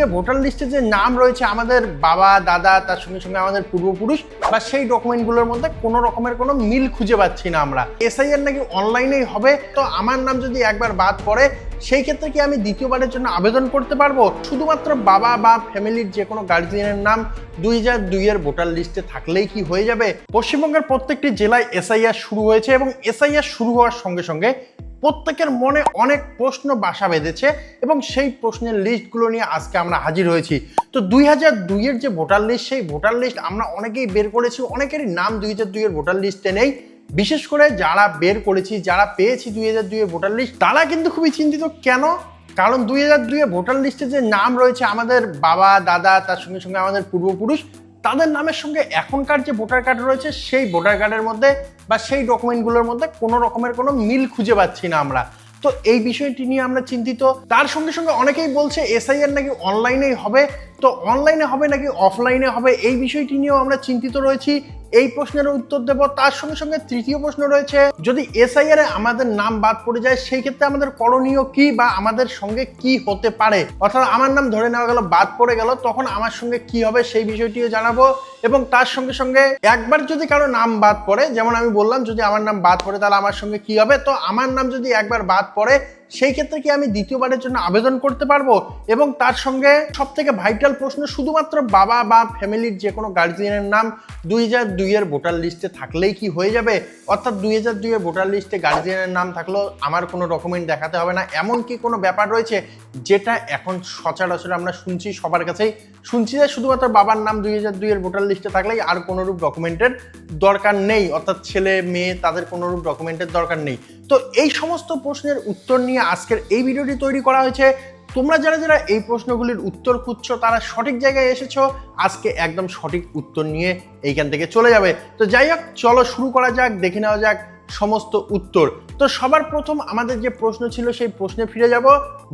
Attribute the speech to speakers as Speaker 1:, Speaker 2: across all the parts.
Speaker 1: দুইয়ে ভোটার লিস্টে যে নাম রয়েছে আমাদের বাবা, দাদা, তার সঙ্গে সঙ্গে আমাদের পূর্বপুরুষ, বা সেই ডকুমেন্টগুলোর মধ্যে কোনো রকমের কোনো মিল খুঁজে পাচ্ছি না আমরা। এসআইআর নাকি অনলাইনেই হবে, তো আমার নাম যদি একবার বাদ পড়ে, সেই ক্ষেত্রে কি আমি দ্বিতীয়বারের জন্য আবেদন করতে পারব? শুধুমাত্র বাবা বা ফ্যামিলির যে কোনো গার্জিয়ানের নাম দুই হাজার দুইয়ের ভোটার লিস্টে থাকলেই কি হয়ে যাবে? পশ্চিমবঙ্গের প্রত্যেকটি জেলায় এসআইআর শুরু হয়েছে এবং এসআইআর শুরু হওয়ার সঙ্গে সঙ্গে প্রত্যেকের মনে অনেক প্রশ্ন বাসা বেঁধেছে এবং সেই প্রশ্নের লিস্টগুলো নিয়ে আজকে আমরা হাজির হয়েছি। তো দুই হাজার দুইয়ের যে ভোটার লিস্ট, সেই ভোটার লিস্ট আমরা অনেকেই বের করেছি। অনেকেরই নাম দুই হাজার দুইয়ের ভোটার লিস্টে নেই। বিশেষ করে যারা বের করেছি, যারা পেয়েছি দুই হাজার দুইয়ের ভোটার লিস্ট, তারা কিন্তু খুবই চিন্তিত। কেন? কারণ দুই হাজার দুইয়ে ভোটার লিস্টে যে নাম রয়েছে আমাদের বাবা, দাদা, তার সঙ্গে সঙ্গে আমাদের পূর্বপুরুষ তাদের নামের সঙ্গে এখনকার যে ভোটার কার্ড রয়েছে, সেই ভোটার কার্ডের মধ্যে বা সেই ডকুমেন্টগুলোর মধ্যে কোনো রকমের কোনো মিল খুঁজে পাচ্ছি না আমরা। তো এই বিষয়টি নিয়ে আমরা চিন্তিত। তার সঙ্গে সঙ্গে অনেকেই বলছে, এসআইআর নাকি অনলাইনেই হবে। তো অনলাইনে হবে নাকি অফলাইনে হবে? এই বিষয়টি নিয়েও আমরা চিন্তিত রয়েছি। এই প্রশ্নের উত্তর দেব। তার সঙ্গে সঙ্গে তৃতীয় প্রশ্ন রয়েছে, যদি এসআইআর এ আমাদের নাম বাদ পড়ে যায়, সেই ক্ষেত্রে আমাদের করণীয় কি বা আমাদের সঙ্গে কি হতে পারে? অর্থাৎ আমার নাম ধরে নেওয়া গেল, বাদ পড়ে গেল, তখন আমার সঙ্গে কি হবে সেই বিষয়টিও জানাব। এবং তার সঙ্গে সঙ্গে একবার যদি কারও নাম বাদ পড়ে, যেমন আমি বললাম, যদি আমার নাম বাদ পড়ে তাহলে আমার সঙ্গে কি হবে? তো আমার নাম যদি একবার বাদ পড়ে সেই ক্ষেত্রে কি আমি দ্বিতীয়বারের জন্য আবেদন করতে পারব? এবং তার সঙ্গে সব থেকে ভাইটাল প্রশ্ন শুধুমাত্র বাবা বা ফ্যামিলির যে কোনো গার্জিয়ানের নাম দুই হাজার দুইয়ের ভোটার লিস্টে থাকলেই কি হয়ে যাবে? অর্থাৎ দুই হাজার দুইয়ের ভোটার লিস্টে গার্জিয়ানের নাম থাকলেও আমার কোনো ডকুমেন্ট দেখাতে হবে না। এমন কি কোনো ব্যাপার রয়েছে যেটা এখন সচরাচর আমরা শুনছি সবার কাছেই? শুনছি যে শুধুমাত্র বাবার নাম দুই হাজার দুইয়ের ভোটার লিস্টে থাকলেই আর কোনোরূপ ডকুমেন্টের দরকার নেই। অর্থাৎ ছেলে, মেয়ে তাদের কোনোরূপ ডকুমেন্টের দরকার নেই। তো এই সমস্ত প্রশ্নের উত্তর নিয়ে আজকের এই ভিডিওটি তৈরি করা হয়েছে। তোমরা যারা যারা এই প্রশ্নগুলির উত্তর খুঁজছো, তারা সঠিক জায়গায় এসেছ। আজকে একদম সঠিক উত্তর নিয়ে এইখান থেকে চলে যাবে। তো যাই হোক, চলো শুরু করা যাক, দেখে নেওয়া যাক সমস্ত উত্তর। তো সবার প্রথম আমাদের যে প্রশ্ন ছিল, সেই প্রশ্নে ফিরে যাব।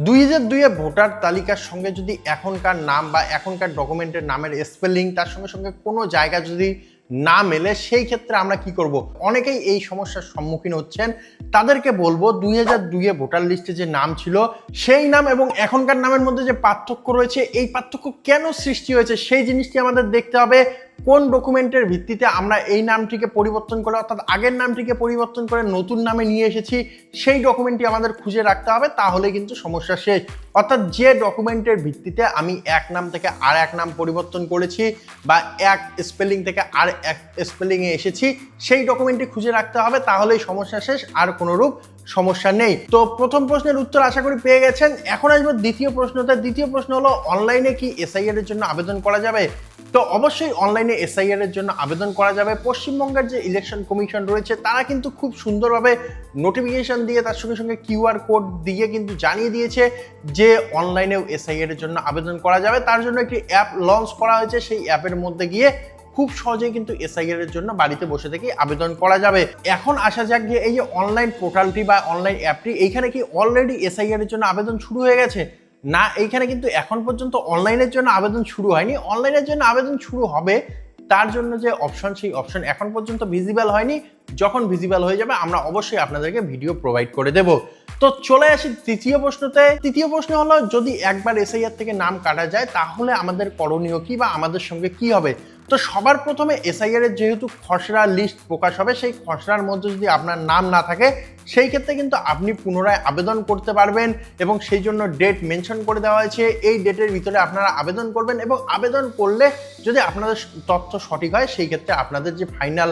Speaker 1: দুই হাজার দুইয়ে ভোটার তালিকার সঙ্গে যদি এখনকার নাম বা এখনকার ডকুমেন্টের নামের স্পেলিং তার সঙ্গে সঙ্গে কোনো জায়গা যদি না মেলে, সেই ক্ষেত্রে আমরা কি করব? অনেকেই এই সমস্যার সম্মুখীন হচ্ছেন। তাদেরকে বলব, দুই হাজার দুইয়ে ভোটার লিস্টে যে নাম ছিল, সেই নাম এবং এখনকার নামের মধ্যে যে পার্থক্য রয়েছে, এই পার্থক্য কেন সৃষ্টি হয়েছে, সেই জিনিসটি আমাদের দেখতে হবে। কোন ডকুমেন্টের ভিত্তিতে আমরা এই নামটিকে পরিবর্তন করে, অর্থাৎ আগের নামটিকে পরিবর্তন করে নতুন নামে নিয়ে এসেছি, সেই ডকুমেন্টটি আমাদের খুঁজে রাখতে হবে তাহলে কিন্তু সমস্যা শেষ। অর্থাৎ যে ডকুমেন্টের ভিত্তিতে আমি এক নাম থেকে আর এক নাম পরিবর্তন করেছি বা এক স্পেলিং থেকে আর এক স্পেলিংয়ে এসেছি, সেই ডকুমেন্টটি খুঁজে রাখতে হবে, তাহলেই সমস্যা শেষ। আর কোনোরূপ সমস্যা নেই। তো প্রথম প্রশ্নের উত্তর আশা করি পেয়ে গেছেন। এখন আসব দ্বিতীয় প্রশ্নতে। দ্বিতীয় প্রশ্ন হলো অনলাইনে কি এসআইআর এর জন্য আবেদন করা যাবে? তো অবশ্যই অনলাইনে এসআইআর এর জন্য আবেদন করা যাবে। পশ্চিমবঙ্গের যে ইলেকশন কমিশন রয়েছে, তারা কিন্তু খুব সুন্দরভাবে নোটিফিকেশন দিয়ে তার সঙ্গে সঙ্গে কিউআর কোড দিয়ে কিন্তু জানিয়ে দিয়েছে যে অনলাইনেও এসআইআর এর জন্য আবেদন করা যাবে। তার জন্য একটি অ্যাপ লঞ্চ করা হয়েছে। সেই অ্যাপের মধ্যে গিয়ে খুব সহজেই কিন্তু এসআইআর এর জন্য বাড়িতে বসে থেকে আবেদন করা যাবে। এখন আসা যাক যে এই যে অনলাইন পোর্টালটি বা অনলাইন অ্যাপটি এইখানে কি অলরেডি এসআইআর এর জন্য আবেদন শুরু হয়ে গেছে? না, এইখানে কিন্তু এখন পর্যন্ত অনলাইনের জন্য আবেদন শুরু হয়নি। অনলাইনের জন্য আবেদন শুরু হবে, তার জন্য যে অপশন সেই অপশন এখন পর্যন্ত ভিজিবল হয়নি। যখন ভিজিবল হয়ে যাবে, আমরা অবশ্যই আপনাদেরকে ভিডিও প্রোভাইড করে দেব। তো চলে আসি তৃতীয় প্রশ্নতে। তৃতীয় প্রশ্ন হলো, যদি একবার এসআইআর থেকে নাম কাটা যায়, তাহলে আমাদের করণীয় কি বা আমাদের সঙ্গে কি হবে? তো সবার প্রথমে এসআইআর এর যেহেতু খসড়া লিস্ট প্রকাশ হবে, সেই খসড়ার মধ্যে যদি আপনার নাম না থাকে, সেই ক্ষেত্রে কিন্তু আপনি পুনরায় আবেদন করতে পারবেন এবং সেই জন্য ডেট মেনশন করে দেওয়া হয়েছে। এই ডেটের ভিতরে আপনারা আবেদন করবেন এবং আবেদন করলে যদি আপনাদের তথ্য সঠিক হয়, সেই ক্ষেত্রে আপনাদের যে ফাইনাল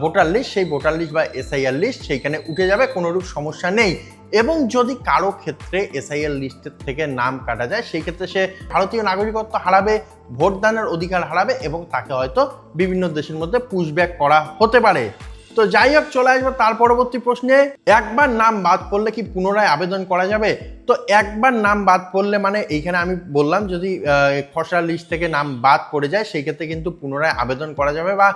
Speaker 1: ভোটার লিস্ট সেই ভোটার লিস্ট বা এসআইআর লিস্ট সেইখানে উঠে যাবে, কোনোরূপ সমস্যা নেই। এবং যদি কারও ক্ষেত্রে এসআইএল লিস্টের থেকে নাম কাটা যায়, সেই ক্ষেত্রে সে ভারতীয় নাগরিকত্ব হারাবে, ভোটদানের অধিকার হারাবে এবং তাকে হয়তো বিভিন্ন দেশের মধ্যে পুশব্যাক করা হতে পারে। তো যাই হোক, চলে আসব তার পরবর্তী প্রশ্নে। একবার নাম বাদ পড়লে কি পুনরায় আবেদন করা যাবে? তো একবার নাম বাদ পড়লে মানে এইখানে আমি বললাম, যদি খসড়া লিস্ট থেকে নাম বাদ পড়ে যায়, সেই ক্ষেত্রে কিন্তু পুনরায় আবেদন করা যাবে বা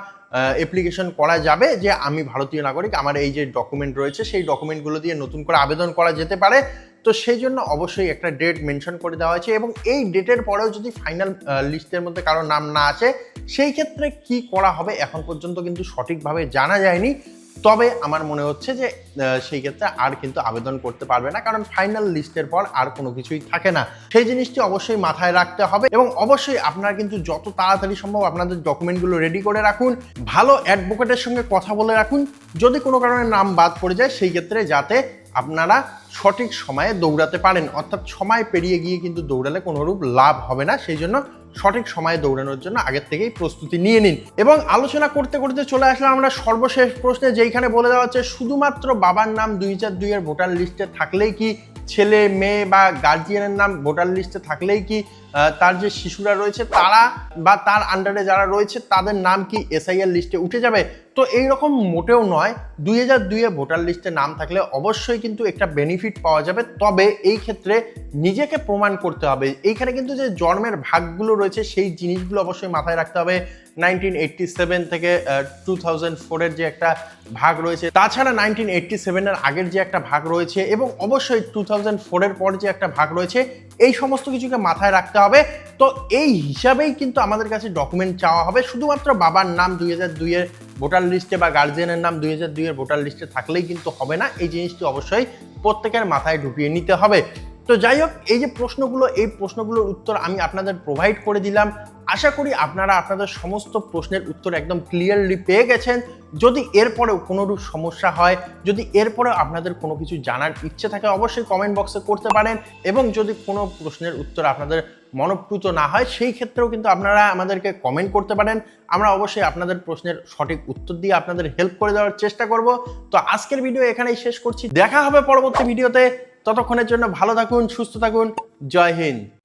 Speaker 1: অ্যাপ্লিকেশন করা যাবে যে আমি ভারতীয় নাগরিক, আমার এই যে ডকুমেন্ট রয়েছে, সেই ডকুমেন্টগুলো দিয়ে নতুন করে আবেদন করা যেতে পারে। তো সেই জন্য অবশ্যই একটা ডেট মেনশন করে দেওয়া হয়েছে এবং এই ডেটের পরেও যদি ফাইনাল লিস্টের মধ্যে কারও নাম না আছে সেই ক্ষেত্রে কি করা হবে এখন পর্যন্ত কিন্তু সঠিকভাবে জানা যায়নি। তবে আমার মনে হচ্ছে যে সেই ক্ষেত্রে আর কিন্তু আবেদন করতে পারবে না, কারণ ফাইনাল লিস্টের পর আর কোনো কিছুই থাকে না। সেই জিনিসটি অবশ্যই মাথায় রাখতে হবে এবং অবশ্যই আপনারা কিন্তু যত তাড়াতাড়ি সম্ভব আপনাদের ডকুমেন্টগুলো রেডি করে রাখুন। ভালো অ্যাডভোকেটের সঙ্গে কথা বলে রাখুন। যদি কোনো কারণে নাম বাদ পড়ে যায়, সেই ক্ষেত্রে যাতে আপনারা সঠিক সময়ে দৌড়াতে পারেন। অর্থাৎ সময় পেরিয়ে গিয়ে কিন্তু দৌড়ালে কোনোরূপ লাভ হবে না। সেই জন্য সঠিক সময়ে দৌড়ানোর জন্য আগের থেকেই প্রস্তুতি নিয়ে নিন। এবং আলোচনা করতে করতে চলে আসলাম আমরা সর্বশেষ প্রশ্নে, যেইখানে বলে দেওয়া হচ্ছে, শুধুমাত্র বাবার নাম দুই চার দুইয়ের ভোটার লিস্টে থাকলেই কি ছেলে, মেয়ে বা গার্জিয়ানের নাম ভোটার লিস্টে থাকলেই কি তার যে শিশুরা রয়েছে, তারা বা তার আন্ডারে যারা রয়েছে, তাদের নাম কি এসআইআর লিস্টে উঠে যাবে? তো এই রকম মোটেও নয়, দুই হাজার দুইয়ে ভোটার লিস্টে নাম থাকলে অবশ্যই কিন্তু একটা বেনিফিট পাওয়া যাবে। তবে এই ক্ষেত্রে নিজেকে প্রমাণ করতে হবে। এইখানে কিন্তু যে জন্মের ভাগগুলো রয়েছে, সেই জিনিসগুলো অবশ্যই মাথায় রাখতে হবে। নাইনটিন এইটটি সেভেন থেকে টু থাউজেন্ড ফোরের যে একটা ভাগ রয়েছে, তাছাড়া নাইনটিন এইটটি সেভেনের আগের যে একটা ভাগ রয়েছে, এবং অবশ্যই টু থাউজেন্ড ফোরের পর যে একটা ভাগ রয়েছে, এই সমস্ত কিছুকে মাথায় রাখতে হবে। তো এই হিসাবেই কিন্তু আমাদের কাছে ডকুমেন্ট চাওয়া হবে। শুধুমাত্র বাবার নাম দুই হাজার দুইয়ের ভোটার লিস্টে বা গার্জিয়ানের নাম দুই হাজার দুইয়ের ভোটার লিস্টে থাকলেই কিন্তু হবে না। এই জিনিসটি অবশ্যই প্রত্যেকের মাথায় ঢুকিয়ে নিতে হবে। তো যাই হোক, এই যে প্রশ্নগুলো, এই প্রশ্নগুলোর উত্তর আমি আপনাদের প্রোভাইড করে দিলাম। আশা করি আপনারা আপনাদের সমস্ত প্রশ্নের উত্তর একদম ক্লিয়ারলি পেয়ে গেছেন। যদি এরপরেও কোনোরূপ সমস্যা হয়, যদি এরপরেও আপনাদের কোনো কিছু জানার ইচ্ছে থাকে, অবশ্যই কমেন্ট বক্সে করতে পারেন। এবং যদি কোনো প্রশ্নের উত্তর আপনাদের মনপ্রুত না হয়, সেই ক্ষেত্রেও কিন্তু আপনারা আমাদেরকে কমেন্ট করতে পারেন। আমরা অবশ্যই আপনাদের প্রশ্নের সঠিক উত্তর দিয়ে আপনাদের হেল্প করে দেওয়ার চেষ্টা করব। তো আজকের ভিডিও এখানেই শেষ করছি। দেখা হবে পরবর্তী ভিডিওতে ততক্ষণের জন্য ভালো থাকুন, সুস্থ থাকুন। জয় হিন্দ।